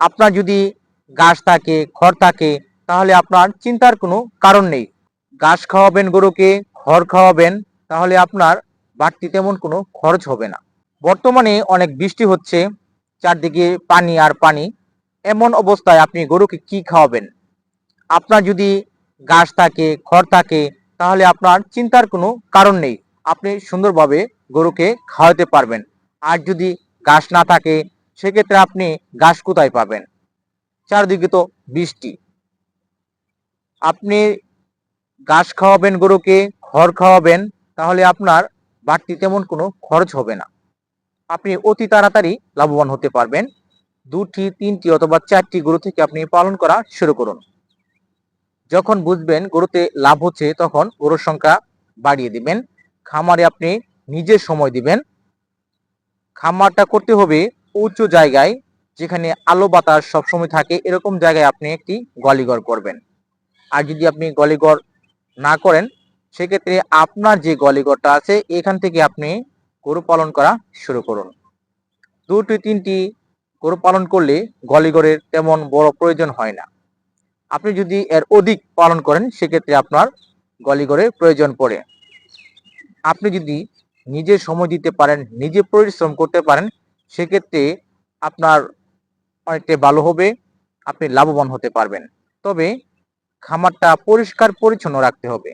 আপনার যদি ঘাস থাকে, খড় থাকে, তাহলে আপনার চিন্তার কোনো কারণ নেই। ঘাস খাওয়াবেন গরুকে, খড় খাওয়াবেন, তাহলে আপনার বাড়তি তেমন কোনো খরচ হবে না। বর্তমানে অনেক বৃষ্টি হচ্ছে, চারদিকে পানি আর পানি। এমন অবস্থায় আপনি গরুকে কি খাওয়াবেন? আপনার যদি ঘাস থাকে, খড় থাকে, তাহলে আপনার চিন্তার কোনো কারণ নেই। আপনি সুন্দরভাবে গরুকে খাওয়াতে পারবেন। আর যদি ঘাস না থাকে সেক্ষেত্রে আপনি ঘাস কোথায় পাবেন? চারদিকে তো বৃষ্টি। আপনি ঘাস খাওয়াবেন গরুকে, খড় খাওয়াবেন, তাহলে আপনার বাড়তি তেমন কোনো খরচ হবে না। আপনি অতি তাড়াতাড়ি লাভবান হতে পারবেন। দুটি, তিনটি অথবা চারটি গরু থেকে আপনি পালন করা শুরু করুন। যখন বুঝবেন গরুতে লাভ হচ্ছে, তখন গরুর সংখ্যা বাড়িয়ে দিবেন। খামারে আপনি নিজে সময় দিবেন। খামারটা করতে হবে উঁচু জায়গায় যেখানে আলো বাতাস সবসময় থাকে, এরকম জায়গায় আপনি একটি গলিঘর করবেন। আর যদি আপনি গলিঘর না করেন, সেক্ষেত্রে আপনার যে গলিঘরটা আছে, এখান থেকে আপনি গরু পালন করা শুরু করুন। দুটি তিনটি গরু পালন করলে গলিঘরের তেমন বড় প্রয়োজন হয় না। আপনি যদি এর অধিক পালন করেন, সেক্ষেত্রে আপনার গলিঘরের প্রয়োজন পড়ে। আপনি যদি নিজে সময় দিতে পারেন, নিজে পরিশ্রম করতে পারেন সেক্ষেত্রে আপনার অনেকটাই ভালো হবে, আপনি লাভবান হতে পারবেন। তবে খামারটা পরিষ্কার পরিচ্ছন্ন রাখতে হবে।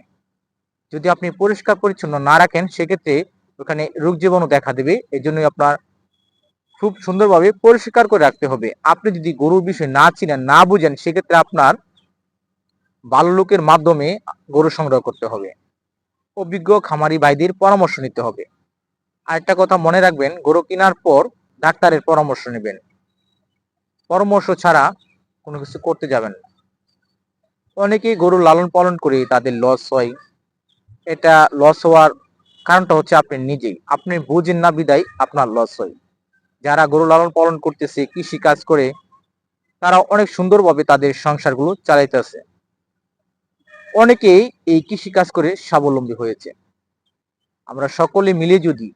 যদি আপনি পরিষ্কার পরিচ্ছন্ন না রাখেন, সেক্ষেত্রে ওখানে রোগ জীবাণু দেখা দেবে। এই জন্যই আপনার খুব সুন্দরভাবে পরিষ্কার করে রাখতে হবে। আপনি যদি গরুর বিষয় না চিনেন, না বুঝেন, সেক্ষেত্রে আপনার ভালো লোকের মাধ্যমে গরু সংগ্রহ করতে হবে। অভিজ্ঞ খামারি ভাইদের পরামর্শ নিতে হবে। আরেকটা কথা মনে রাখবেন, গরু কেনার পর ডাক্তারের পরামর্শ নেবেন। পরামর্শ ছাড়া কোনো কিছু করতে যাবেন না। অনেকেই গরু লালন পালন করে তাদের লস হয়। এটা লস হওয়ার কারণটা হচ্ছে আপনি নিজেই। আপনি বুঝেন না বিদায় আপনার লস হয়। যারা গরু লালন পালন করতেছে, কৃষি কাজ করে, তারা অনেক সুন্দরভাবে তাদের সংসারগুলো চালাইতেছে। অনেকেই এই কৃষি কাজ করে স্বাবলম্বী হয়েছে। আমরা সকলে মিলে যদি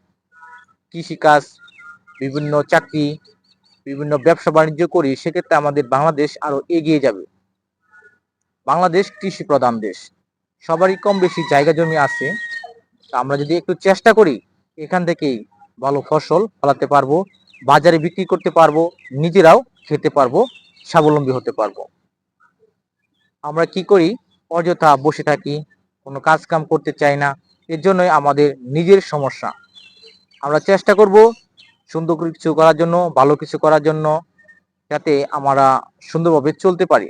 কৃষি কাজ বিভিন্ন চাকরি, বিভিন্ন ব্যবসা বাণিজ্য করি, সেক্ষেত্রে আমাদের বাংলাদেশ আরও এগিয়ে যাবে। বাংলাদেশ কৃষি প্রধান দেশ। সবারই কম বেশি জায়গা জমি আছে। আমরা যদি একটু চেষ্টা করি, এখান থেকেই ভালো ফসল ফলাতে পারব, বাজারে বিক্রি করতে পারব, নিজেরাও খেতে পারব, স্বাবলম্বী হতে পারব। আমরা কি করি? অযথা বসে থাকি, কোনো কাজ কাম করতে চাই না। এর জন্যই আমাদের নিজের সমস্যা। আমরা চেষ্টা করব সুন্দর কিছু করার জন্য ভালো কিছু করার জন্য যাতে আমরা সুন্দরভাবে চলতে পারি।